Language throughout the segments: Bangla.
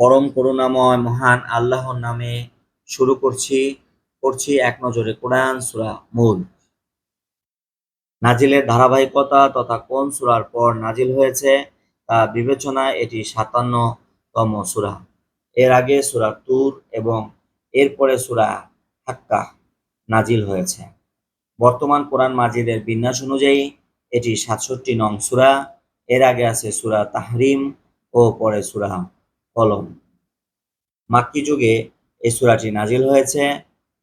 পরম করুণাময় মহান আল্লাহর নামে শুরু করছি করছি এক নজরে কোরআন সূরা মূল। নাজিলের ধারাবাহিকতা তথা কোন সুরার পর নাজিল হয়েছে তা বিবেচনায় এটি সাতান্নতম সূরা। এর আগে সুরা তুর এবং এরপরে সূরা হাক্কা নাজিল হয়েছে। বর্তমান কোরআন মাজিদের বিন্যাস অনুযায়ী এটি সাতষট্টি নং সুরা, এর আগে আছে সুরা তাহরিম ও পরে সূরা কলম। মাক্কি যুগে এই সুরাটি নাজিল হয়েছে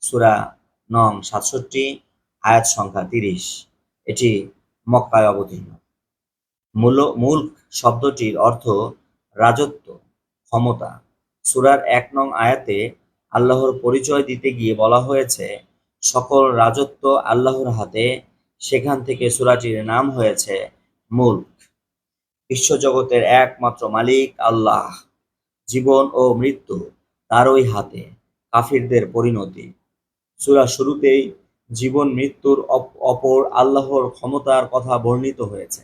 সুরা নং সাতষট্টি, আয়াত সংখ্যা তিরিশ। এটি মক্কায় অবতীর্ণ। মূল মূল শব্দটির অর্থ রাজত্ব, ক্ষমতা। সুরার এক নং আয়াতে আল্লাহর পরিচয় দিতে গিয়ে বলা হয়েছে, সকল রাজত্ব আল্লাহর হাতে, সেখান থেকে সুরাটির নাম হয়েছে মুল্ক। বিশ্বজগতের একমাত্র মালিক আল্লাহ। জীবন ও মৃত্যু তারই হাতে, কাফিরদের পরিণতি। সূরা শুরুতেই জীবন মৃত্যুর অপ- অপর আল্লাহর ক্ষমতার কথা বর্ণিত হয়েছে।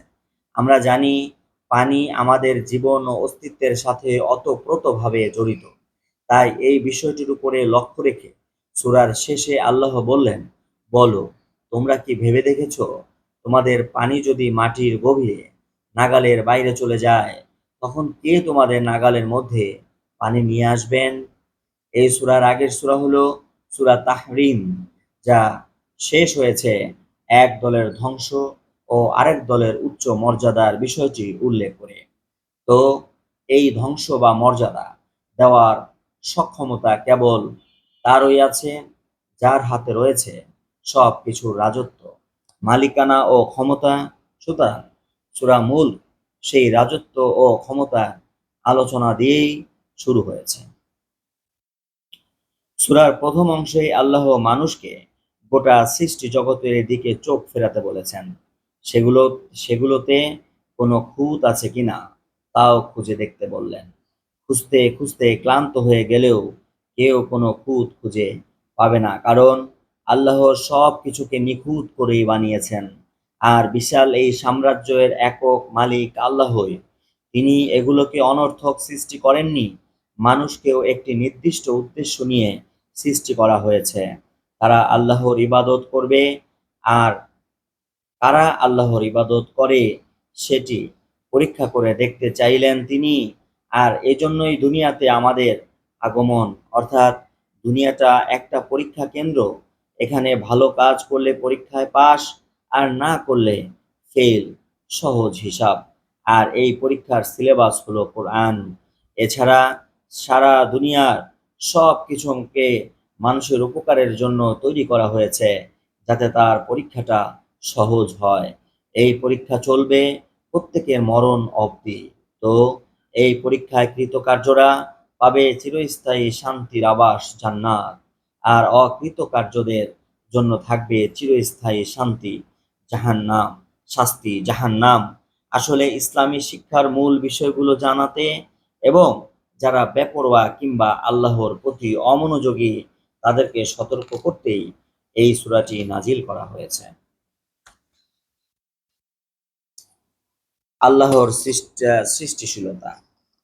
আমরা জানি, পানি আমাদের জীবন ও অস্তিত্বের সাথে অতপ্রতভাবে জড়িত। তাই এই বিষয়টির উপরে লক্ষ্য রেখে সুরার শেষে আল্লাহ বললেন, বলো, তোমরা কি ভেবে দেখেছ? তোমাদের পানি যদি মাটির গভীরে নাগালের বাইরে চলে যায় তখন কে তোমাদের নাগালের মধ্যে পানি নিয়ে আসবেন? এই সূরার আগের সূরা হলো সুরা তাহরিম, যা শেষ হয়েছে এক দলের ধ্বংস ও আরেক দলের উচ্চ মর্যাদার বিষয়টি উল্লেখ করে। তো এই ধ্বংস বা মর্যাদা দেওয়ার সক্ষমতা কেবল তারই আছে, যার হাতে রয়েছে সব কিছুর রাজত্ব, মালিকানা ও ক্ষমতা। সুতরাং সূরা মূল সেই রাজত্ব ও ক্ষমতা আলোচনা দিয়েই শুরু হয়েছে। সুরার প্রথম অংশেই আল্লাহ মানুষকে গোটা সৃষ্টি জগতের দিকে চোখ ফেরাতে বলেছেন। সেগুলো, সেগুলোতে কোনো খুঁত আছে কিনা তাও খুঁজে দেখতে বললেন। খুঁজতে খুঁজতে ক্লান্ত হয়ে গেলেও কেউ কোনো খুঁত খুঁজে পাবে না, কারণ আল্লাহর সব কিছুকে নিখুঁত করেই বানিয়েছেন। আর বিশাল এই সাম্রাজ্যের একক মালিক আল্লাহই। তিনি এগুলোকে অনর্থক সৃষ্টি করেননি, মানুষকেও একটি নির্দিষ্ট উদ্দেশ্য নিয়ে সৃষ্টি করা হয়েছে। তারা আল্লাহর ইবাদত করবে আর কারা আল্লাহর ইবাদত করে সেটি পরীক্ষা করে দেখতে চাইলেন তিনি। আর এজন্যই দুনিয়াতে আমাদের আগমন, অর্থাৎ দুনিয়াটা একটা পরীক্ষা কেন্দ্র। এখানে ভালো কাজ করলে পরীক্ষায় পাস আর না করলে ফেল সহজ হিসাব। আর এই পরীক্ষার সিলেবাস হলো কোরআন। এছাড়া সারা দুনিয়ার সব কিছুকে মানুষের উপকারের জন্য তৈরি করা হয়েছে, যাতে তার পরীক্ষাটা সহজ হয়। এই পরীক্ষা চলবে প্রত্যেকের মরণ অবধি। তো এই পরীক্ষায় কৃতকার্যরা পাবে চিরস্থায়ী শান্তির আবাস, জান্নাত। আর অকৃতকার্যদের জন্য থাকবে চিরস্থায়ী শান্তি। জাহান্নাম, শাস্তি, জাহান্নাম। আসলে ইসলামী শিক্ষার মূল বিষয়গুলো জানাতে এবং যারা বেপরোয়া কিংবা আল্লাহর প্রতি অমনোযোগী, তাদেরকে সতর্ক করতেই এই সূরাটি নাজিল করা হয়েছে। আল্লাহর সৃষ্ট- সৃষ্টিশীলতা।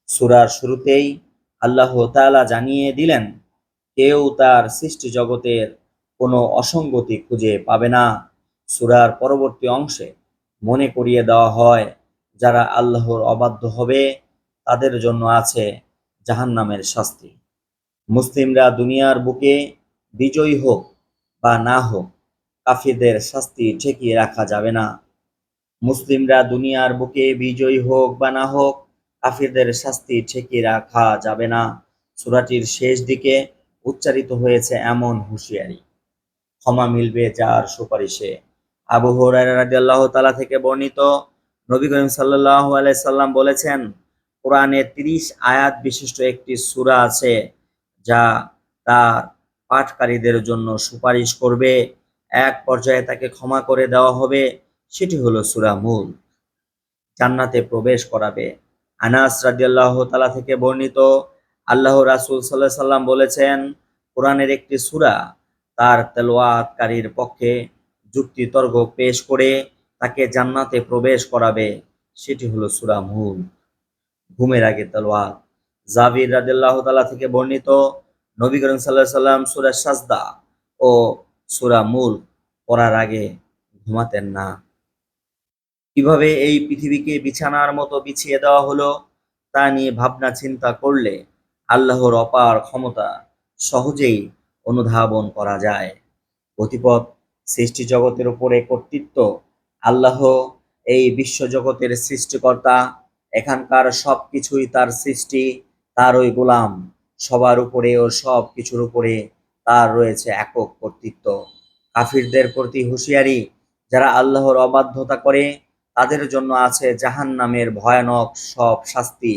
সুরার শুরুতেই আল্লাহ তালা জানিয়ে দিলেন, কেউ তার সৃষ্টি জগতের কোনো অসঙ্গতি খুঁজে পাবে না। সূরার পরবর্তী অংশে মনে করিয়ে দেওয়া হয়, যারা আল্লাহর অবাধ্য হবে, তাদের জন্য আছে জাহান্নামের শাস্তি। মুসলিমরা দুনিয়ার বুকে বিজয়ী হোক বা না হোক, কাফিরদের শাস্তি ঠেকিয়ে রাখা যাবে না। মুসলিমরা দুনিয়ার বুকে বিজয়ী হোক বা না হোক, কাফিরদের শাস্তি ঠেকিয়ে রাখা যাবে না। সূরাটির শেষ দিকে উচ্চারিত হয়েছে এমন হুঁশিয়ারি। ক্ষমা মিলবে যার সুপারিশে। আবু হুরায়রা রাদিয়াল্লাহু তাআলা থেকে বর্ণিত নবী করিম সাল্লাল্লাহু আলাইহি সাল্লাম বলেছেন, কোরআনে 30 আয়াত বিশিষ্ট একটি সূরা আছে যা তার পাঠকারীদের জন্য সুপারিশ করবে। এক পর্যায়ে তাকে ক্ষমা করে দেওয়া হবে, সেটি হলো সূরা মূল জান্নাতে প্রবেশ করাবে। আনাস রাদিয়াল্লাহু তাআলা থেকে বর্ণিত আল্লাহ রাসূল সাল্লাল্লাহু আলাইহি সাল্লাম বলেছেন, কোরআনের একটি সূরা তার তেলাওয়াতকারীর পক্ষে যুক্তি তর্ক পেশ করে তাকে জান্নাতে প্রবেশ করাবে, সেটি হলো সূরা মূল ঘুমের আগে তেলাওয়াত। জাবির রাদিল্লাহ তালা থেকে বর্ণিত নবী করিম সাল্লাহ সাল্লাম সুরা সাজদা ও সুরা মূল পড়ার আগে ঘুমাতেন না। কীভাবে এই পৃথিবীকে বিছানার মতো বিছিয়ে দেওয়া হলো তা নিয়ে ভাবনা চিন্তা করলে আল্লাহর অপার ক্ষমতা সহজেই অনুধাবন করা যায়। গতিপথ সৃষ্টি জগতের উপরে কর্তৃত্ব। আল্লাহ এই বিশ্বজগতের সৃষ্টিকর্তা। এখানকার সব কিছুই তার সৃষ্টি তার ওই গোলাম। সবার উপরে ও সব কিছুর উপরে তার রয়েছে একক কর্তৃত্ব। কাফিরদের প্রতি হুঁশিয়ারি, যারা আল্লাহর অবাধ্যতা করে, তাদের জন্য আছে জাহান নামের ভয়ানক সব শাস্তি।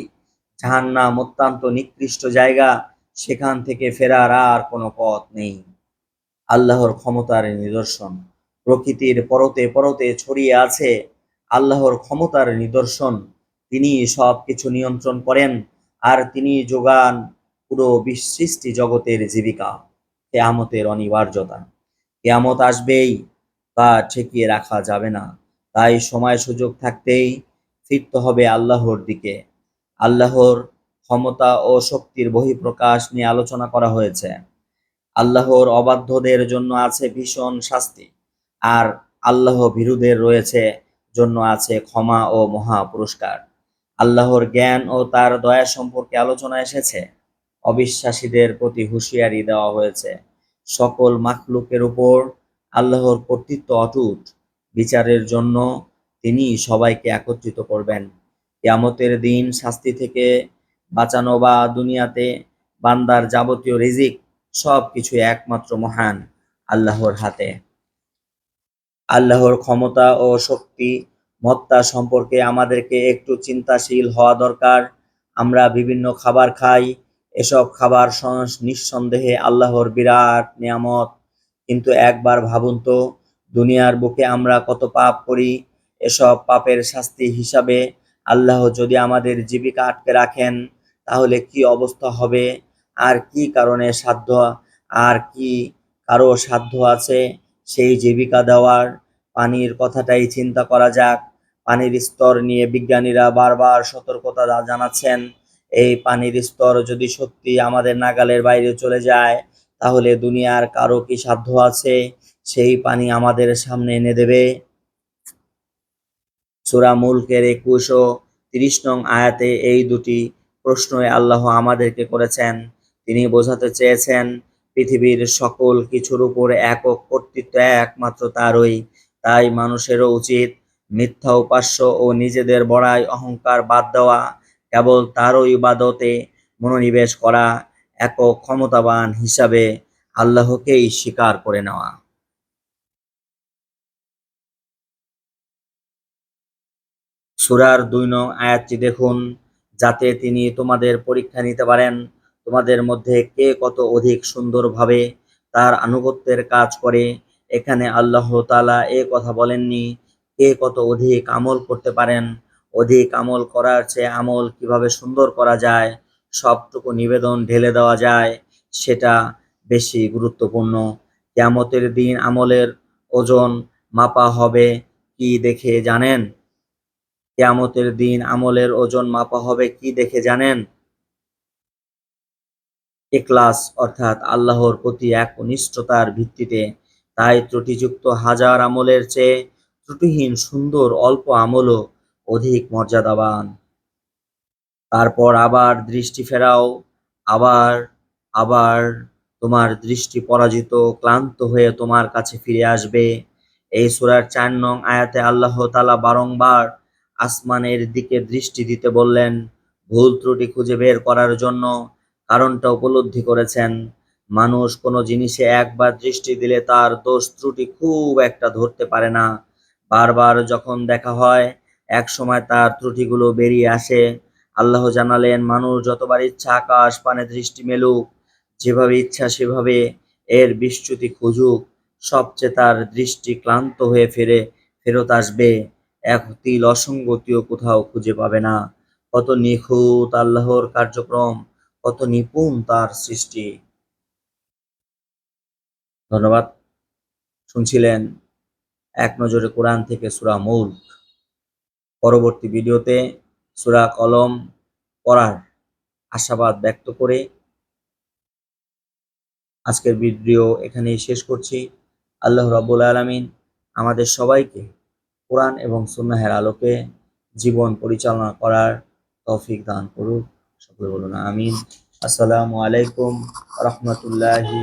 জাহান্নাম অত্যন্ত নিকৃষ্ট জায়গা, সেখান থেকে ফেরার আর কোনো পথ নেই। আল্লাহর ক্ষমতার নিদর্শন। প্রকৃতির পরতে পরতে ছড়িয়ে আছে আল্লাহর ক্ষমতার নিদর্শন। তিনি সব কিছু নিয়ন্ত্রণ করেন আর তিনি যোগান পুরো সৃষ্টি জগতের জীবিকা। কেয়ামতের অনিবার্যতা। কেয়ামত আসবেই, তা ঠেকিয়ে রাখা যাবে না। তাই সময় সুযোগ থাকতেই ফিরতে হবে আল্লাহর দিকে। আল্লাহর ক্ষমতা ও শক্তির বহিঃপ্রকাশ নিয়ে আলোচনা করা হয়েছে। আল্লাহর অবাধ্যদের জন্য আছে ভীষণ শাস্তি, আর আল্লাহ ভীরুদের রয়েছে জন্য আছে ক্ষমা ও মহা পুরস্কার আল্লাহর জ্ঞান ও তার দয়া সম্পর্কে আলোচনা এসেছে। অবিশ্বাসীদের প্রতি হুঁশিয়ারি দেওয়া হয়েছে। সকল মাখলুকের উপর আল্লাহর কর্তৃত্ব অটুট। বিচারের জন্য তিনি সবাইকে একত্রিত করবেন। কিয়ামতের দিন শাস্তি থেকে বাঁচানো বা দুনিয়াতে বান্দার যাবতীয় রিজিক সব কিছু একমাত্র মহান আল্লাহর হাতে। আল্লাহর ক্ষমতা ও শক্তি, মত্তা সম্পর্কে আমাদেরকে একটু চিন্তাশীল হওয়া দরকার। আমরা বিভিন্ন খাবার খাই, এসব খাবার নিঃসন্দেহে আল্লাহর বিরাট নিয়ামত। কিন্তু একবার ভাবুন তো, দুনিয়ার বুকে আমরা কত পাপ করি, এসব পাপের শাস্তি হিসাবে আল্লাহ যদি আমাদের জীবিকা আটকে রাখেন, তাহলে কি অবস্থা হবে? আর কি কারণে সাধ্য, আর কি কারও সাধ্য আছে? সেই জীবিকা দেওয়ার পানির কথাটাই চিন্তা করা যাক। পানির স্তর নিয়ে বিজ্ঞানীরা বারবার সতর্কতা জানাচ্ছেন। এই পানির স্তর যদি সত্যি আমাদের নাগালের বাইরে চলে যায়, তাহলে দুনিয়ার কারও কি সাধ্য আছে? সেই পানি আমাদের সামনে এনে দেবে। সূরা মুলকের একুশ ও তিরিশ নং আয়াতে এই দুটি প্রশ্নই আল্লাহ আমাদেরকে করেছেন। তিনি বোঝাতে চেয়েছেন, পৃথিবীর সকল কিছুর উপর একক কর্তৃত্ব একমাত্র তারই। তাই মানুষেরও উচিত মিথ্যা উপাস্য ও নিজেদের বড়াই অহংকার বাদ দেওয়া, কেবল তারও ইবাদতে মনোনিবেশ করা, একক ক্ষমতাবান হিসাবে আল্লাহকেই স্বীকার করে নেওয়া। সুরার দুই নং আয়াতটি দেখুন, যাতে তিনি তোমাদের পরীক্ষা নিতে পারেন। তোমাদের মধ্যে কে কত অধিক সুন্দরভাবে তার আনুগত্যের কাজ করে? এখানে আল্লাহ তাআলা এ কথা বলেননি, কে কত অধিক আমল করতে পারেন? অধিক আমল করার চেয়ে আমল কীভাবে সুন্দর করা যায়? সবটুকু নিবেদন ঢেলে দেওয়া যায়, সেটা বেশি গুরুত্বপূর্ণ। কিয়ামতের দিন আমলের ওজন মাপা হবে, কি দেখে জানেন? কিয়ামতের দিন আমলের ওজন মাপা হবে, কি দেখে জানেন? ইখলাস অর্থাৎ আল্লাহর প্রতি একনিষ্ঠতার ভিত্তিতে তাই ত্রুটিযুক্ত হাজার আমলের চেয়ে ত্রুটিহীন সুন্দর অল্প আমলও অধিক মর্যাদাবান। তারপর আবার দৃষ্টি ফেরাও, আবার আবার তোমার দৃষ্টি পরাজিত, ক্লান্ত হয়ে তোমার কাছে ফিরে আসবে। এই সুরার চার নং আয়াতে আল্লাহ তালা বারংবার আসমানের দিকে দৃষ্টি দিতে বললেন, ভুল ত্রুটি খুঁজে বের করার জন্য কারণটা উপলব্ধি করেছেন। মানুষ কোনো জিনিসে একবার দৃষ্টি দিলে তার দোষ ত্রুটি খুব একটা ধরতে পারে না। বারবার যখন দেখা হয় এক সময় তার ত্রুটিগুলো বেরিয়ে আসে। আল্লাহ জানালেন, মানুষ যতবার ইচ্ছা আকাশ পানে দৃষ্টি মেলুক, যেভাবে ইচ্ছা সেভাবে এর বিচ্যুতি খুঁজুক। সবচেয়ে তার দৃষ্টি ক্লান্ত হয়ে ফেরে, ফেরত আসবে। এক তিল অসঙ্গতিও কোথাও খুঁজে পাবে না। কত নিখুঁত আল্লাহর কার্যক্রম। কত নিপুণ তার সৃষ্টি। ধন্যবাদ। শুনছিলেন এক নজরে কোরআন থেকে সুরা মুল্ক। পরবর্তী ভিডিওতে সুরা কলম পড়ার আশাবাদ ব্যক্ত করে আজকের ভিডিও এখানেই শেষ করছি। আল্লাহ রাব্বুল আলামিন আমাদের সবাইকে কোরআন এবং সুন্নাহের আলোকে জীবন পরিচালনা করার তৌফিক দান করুক। সকলে বলুন আমিন। আসসালামু আলাইকুম রহমতুল্লাহি